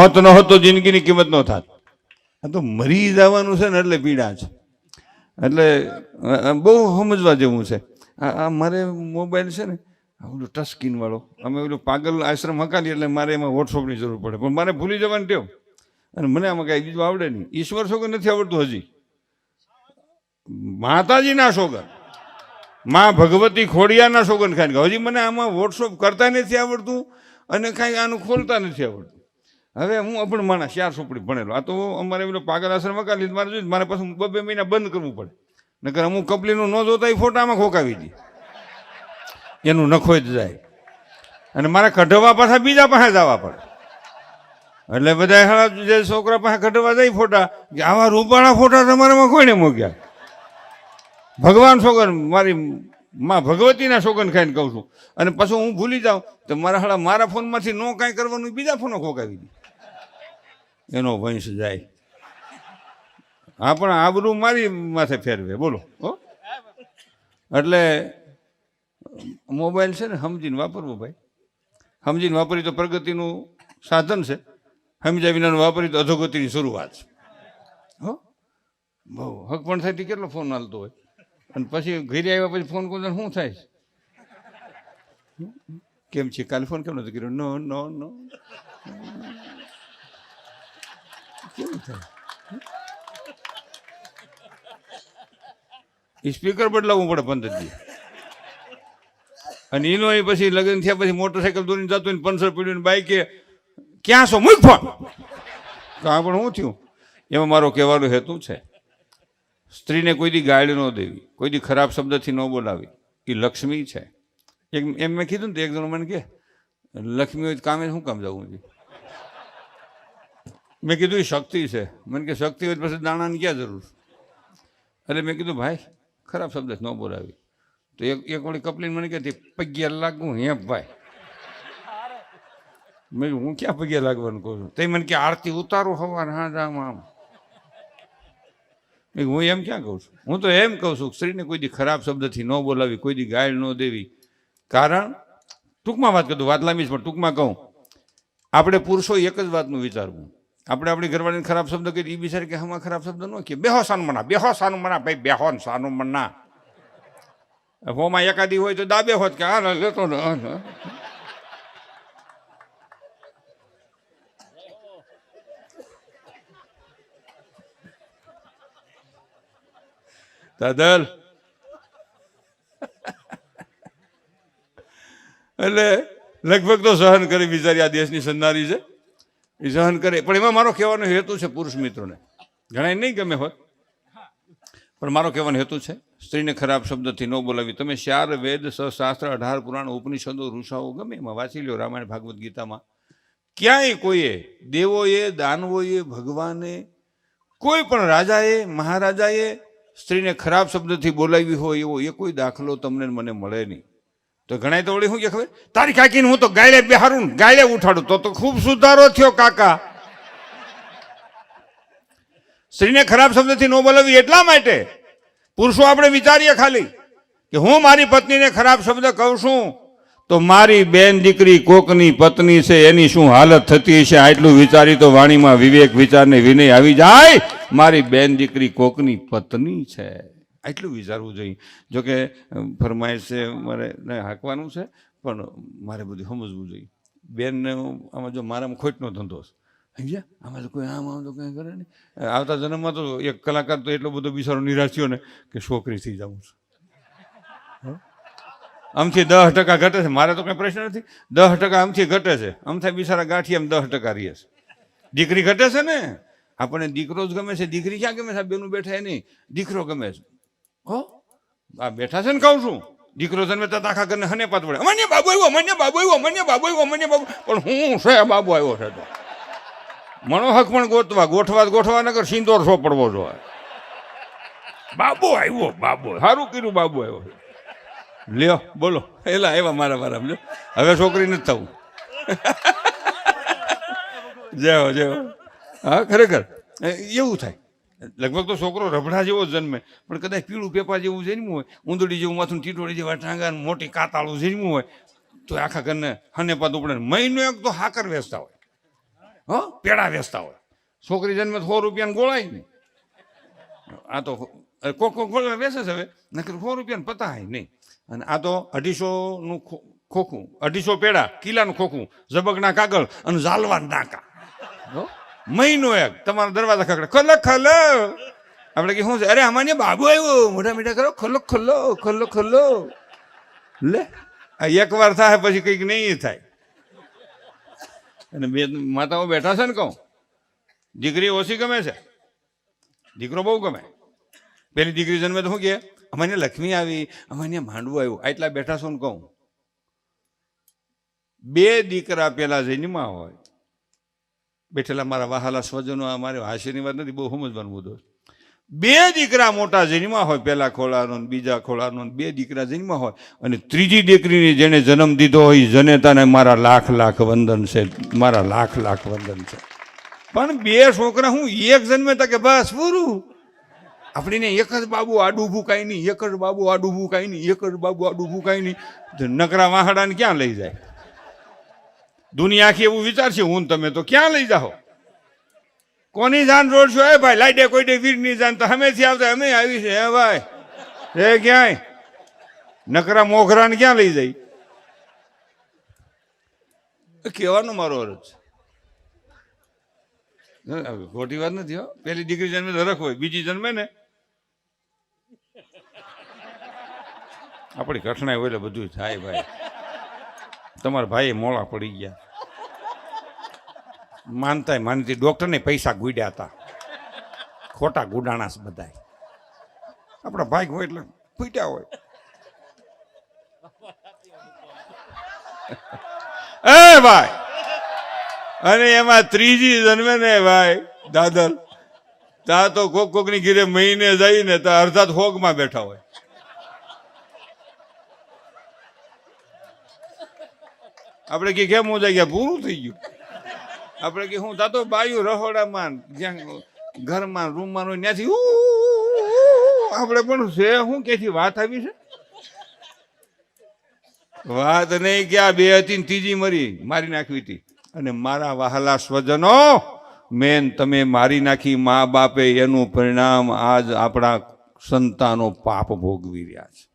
હોત ન હોત જિંદગીની કિંમત ન થાત. આ તો મરી જવાનું છે ને એટલે પીડા છે. એટલે બહુ સમજવા જેવું છે. આ મારે મોબાઈલ છે ને ઓલું ટચ સ્ક્રીન વાળો અમે ઓલું પાગલ આશ્રમ હકાલી એટલે મારે એમાં વોટ્સઅપની જરૂર પડે. પણ મારે ભૂલી જવાનું ટેવ. અને મને આમાં કાંઈ બીજું આવડે નહીં. ઈશ્વર સોગન નથી આવડતું હજી. માતાજીના સોગનમાં ભગવતી ખોડિયાના સોગન કહે, હજી મને આમાં વોટ્સઅપ કરતા નથી આવડતું અને કાંઈ આનું ખોલતા નથી આવડતું. હવે હું અભણ માણસ, ચાર સોપડી ભણેલો. આ તો અમારે પેલો પાગલ આશ્રમ હકાલી મારે જોઈએ મારે પાછું બબે મહિના બંધ કરવું પડે. નકર અમુક કપલીનું ન જોતા એ ફોટામાં ખોકાવી દે. એનું નખોઈ જ જાય. અને મારે કઢવા પાછા બીજા પાસે જવા પડે. એટલે બધા હાલા જે છોકરા પાસે કઢવા જાય ફોટા, કે આવા રૂપાળા ફોટા તમારામાં કોઈને મૂક્યા? ભગવાન સોગન, મારી માં ભગવતીના સોગન ખાઈને કહું છું. અને પછી હું ભૂલી જાઉં, તો મારા હાળા મારા ફોનમાંથી ન કાંઈ કરવાનું બીજા ફોનો ખોકાવી દે. એનો વંશ જાય. હા, પણ આબરૂ મારી માથે ફેરવે, બોલો, હો. એટલે મોબાઈલ છે ને સમજીને વાપરવું ભાઈ. સમજીને વાપરી તો પ્રગતિનું સાધન છે. સમજ્યા વિનાનું વાપરી તો અધોગતિની શરૂઆત છે. હો. બહુ હક પણ થાય કેટલો ફોન હાલતો હોય. અને પછી ઘરે આવ્યા પછી ફોન કરો, શું થાય? કેમ છે? કાલે ફોન કેમ નથી કર્યો? નો નો નો. કેમ થાય? સ્પીકર બદલાવવું પડે પંદરજી અને એનો એ પછી લગ્ન થયા પછી મોટરસાઇકલ દોરીને જતો ને પંચર પીડ્યું બાઈકે, ક્યાં છો? મૂક ફોન કાં પણ શું થયું? એમાં મારો કહેવાનો હેતુ છે. સ્ત્રીને કોઈ દી ગાળ ન દેવી, કોઈ દી ખરાબ શબ્દથી ન બોલાવી. એ લક્ષ્મી છે. એક એમ મેં કીધું ને એક જણો મને કે લક્ષ્મી હોય કામે શું કામ જવું છે? મેં કીધું, એ શક્તિ છે. મને કે, શક્તિ હોય પછી દાણાની ક્યાં જરૂર? એટલે મેં કીધું, ભાઈ, ખરાબ શબ્દ ન બોલાવી. તો એક એક વળી કપલીને મને કહેતી પગ્યા લાગવું હે ભાઈ. મેં હું ક્યાં પગ્યા લાગવાનું કહું છું? તે મને કે, આરતી ઉતારો હવાર, હા જામ આમ. મેં હું એમ ક્યાં કહું છું? હું તો એમ કહું છું સ્ત્રીને કોઈ દી ખરાબ શબ્દથી ન બોલાવી, કોઈ દી ગાળ ન દેવી. કારણ, ટૂંકમાં વાત કરું, વાત લાંબી છે, પણ ટૂંકમાં કહું, આપણે પુરુષો એક જ વાતનું વિચારવું. આપણે આપણી ઘરવાળીને ખરાબ શબ્દ કહીએ એ બિચારી કે હમણાં ખરાબ શબ્દ ન કે બેહો સાનું મના, બેહો સાનું મના, ભાઈ બેહો ને સાનું મના. હોમાં એકાદી હોય તો દાબે હોત કે હા લેતો ને. દાદલ. એટલે લગભગ તો સહન કરી બિચારી આ દેશની સંધારી છે. સહન કરે. પણ એમાં મારો કહેવાનો હેતુ છે પુરુષ મિત્રોને. ઘણા નહીં ગમે હોત પણ મારો કહેવાનો હેતુ છે, સ્ત્રીને ખરાબ શબ્દથી ન બોલાવી. તમે ચાર વેદ શાસ્ત્ર, અઢાર, પુરાણ, ઉપનિષદો, ઋષાઓ ગમે એમાં વાંચી લો રામાયણ, ભાગવત ગીતામાં. ક્યાંય કોઈએ, દેવોએ, દાનવોએ, ભગવાને, કોઈ પણ રાજાએ, મહારાજાએ સ્ત્રીને ખરાબ શબ્દથી બોલાવી હોય એવો એ કોઈ દાખલો તમને મને મળે નહીં. તો ઘણા તો વળી શું કે ખબર? તારી કાકીને હું તો ગાયલે બિહારું ગાયલે ઉઠાડું. તો તો ખૂબ સુધારો થયો, કાકા. સ્ત્રીને ખરાબ શબ્દથી ન બોલાવી એટલા માટે. પુરુષો આપણે વિચારીએ ખાલી કે હું મારી પત્નીને ખરાબ શબ્દ કહું છું, તો મારી બેન દીકરી કોકની પત્ની છે, એની શું હાલત થતી છે, આટલું વિચારી તો વાણીમાં વિવેક વિચારને વિનય આવી જાય. મારી બેન દીકરી કોકની પત્ની છે. આટલું વિચારવું જોઈએ. જોકે ફરમાઈશ છે મારે હાંકવાનું છે, પણ મારે બધું સમજવું જોઈએ. બેનને આમાં જો મારામાં ખોટનો ધંધો છે સમજ્યા? આમાં તો કોઈ આમ આમ તો કંઈ કરે નહીં. આવતા જન્મમાં તો એક કલાકાર તો એટલો બધો બિચારો નિરાશ થયો ને કે છોકરી થઈ જાઉં છું? આમથી દસ ટકા ઘટે છે. મારે તો કંઈ પ્રશ્ન નથી. દસ ટકા આમથી ઘટે છે. આમથી બિચારા ગાંઠી, આમ દસ ટકા રહીએ છે. દીકરી ઘટે છે ને? આપણને દીકરો જ ગમે છે. દીકરી ક્યાં ગમે છે? બેનું બેઠા નહીં. દીકરો ગમે છે. હો? આ બેઠા છે ને કહું છું. દીકરો જન્મે તો આખા ઘરને હને પાત પડે. મને બાબુ આવ્યો મને બાબુ આવ્યો મને બાબુ આવ્યો મને બાબુ. પણ હું છે બાબુ આવ્યો છે તો? મનો હક પણ ગોતવા ગોઠવા ગોઠવા નગર સિંદોર સો પડવો જોઈએ. બાબુ આવ્યો બાબુ. સારું કર્યું બાબુ આવ્યો. લ્યો બોલો. એલા એવા મારા મારા લ્યો. હવે છોકરી નથી થવું. જેવો જેવો. હા ખરેખર. એવું થાય. લગભગ તો છોકરો રબડા જેવો જન્મે. પણ કદાચ પીળું પેપા જેવું જન્મ્યું હોય ઊંધડી જેવું માથું ટીટોળી જેવા ટાંગા મોટી કાતાળું જન્મ્યું હોય, તો આખા ઘરને હને પાત ઉપડે મહિનો એક તો હાકર વેચતા હોય. હ, પેડા વેચતા હોય. છોકરી જન્મે સો રૂપિયાને ગોળાય નહીં. આ તો કોક કોક ગોળા વેચે છે હવે, નકર સો રૂપિયાને પતાય નહીં. અને આ તો અઢીસોનું ખોખું, અઢીસો પેડા કિલ્લાનું ખોખું, ઝબકના કાગળ અને ઝાલવા નાકા હો? મહિનો એક, તમારા દરવાજા ખકડે ખોલો ખોલો. આપણે કે શું છે? અરે અમારે બાબુ આવ્યો. મોટા મીઠા કરો, ખોલો ખોલો ખોલો ખોલો. લે એક વાર થાય, પછી કંઈક નહીં થાય. અને બે માતાઓ બેઠા છે ને કહું, દીકરી ઓછી ગમે છે? દીકરો બહુ ગમે. પેલી દીકરી જન્મે તો શું કહે? અમારે લક્ષ્મી આવી, અમારે માંડવું આવ્યું. આટલા બેઠા છો ને કહું. બે દીકરા પેલા જન્મા હોય બેઠેલા મારા વહાલા સ્વજનો, આ મારે હાસ્યની વાત નથી, બહુ સમજવાનું બધું. બે દીકરા મોટા જન્મા હોય, પહેલા ખોળાનો બીજા ખોળાનો બે દીકરા જન્મા હોય, અને ત્રીજી દીકરીને જેને જન્મ દીધો હોય જનેતાને મારા લાખ લાખ વંદન છે, મારા લાખ લાખ વંદન છે. પણ બે છોકરા, હું એક જન્મે તા કે બસ, પૂરું. આપણને એક જ બાબુ આડું કાંઈ નહીં, એક જ બાબુ આડું કાંઈ નહીં, એક જ બાબુ આડું કાંઈ નહીં. નકરા વાહડાને ક્યાં લઈ જાય? દુનિયા આખી એવું વિચારશે, હું તમે તો ક્યાં લઈ જાઓ? કોની જાન રોડ છો? એ ભાઈ, લાઈડે કોઈ ડે વીરની જાન તો હમેથી આવતા, અમે આવી છે. હે ભાઈ હે ક્યાંય? નકરા મોઘરાને ક્યાં લઈ જાય એ કહેવાનો મારો અર્થ છે. ખોટી વાત નથી, હો. પેલી દીકરી જન્મે તો રખ બીજી જન્મે ને. આપણી કઠણાઈ હોય એટલે બધું થાય, ભાઈ. તમારા ભાઈ મોળા પડી ગયા. માનતા માનતી ડોક્ટરને પૈસા ગુડ્યા હતા. ખોટા ગુડાણાસ બધાય. આપણા ભાઈ હોય એટલે ફૂટ્યા હોય. એ ભાઈ! અને એમાં ત્રીજી જન્મે ને ભાઈ, દાદર. તા તો કોક કોકની ઘીરે મહિને જઈને તો અર્ધાત હોગમાં બેઠા હોય. આપણે કે કેમ મોજા ગયા? પૂરું થઈ ગયું. આપણે કે હું તાતો બાયું રહોડામાં જ્યાં ઘરમાં, રૂમમાં હોય ત્યાંથી આપણે પણ છે શું કેથી વાત આવી છે? વાત નહીં કે આ બે હતી ત્રીજી મરી, મારી નાખવી હતી. અને મારા વહાલા સ્વજનો, મેન તમે મારી નાખી મા બાપે એનું પરિણામ આજ આપણા સંતાનો પાપ ભોગવી રહ્યા છે.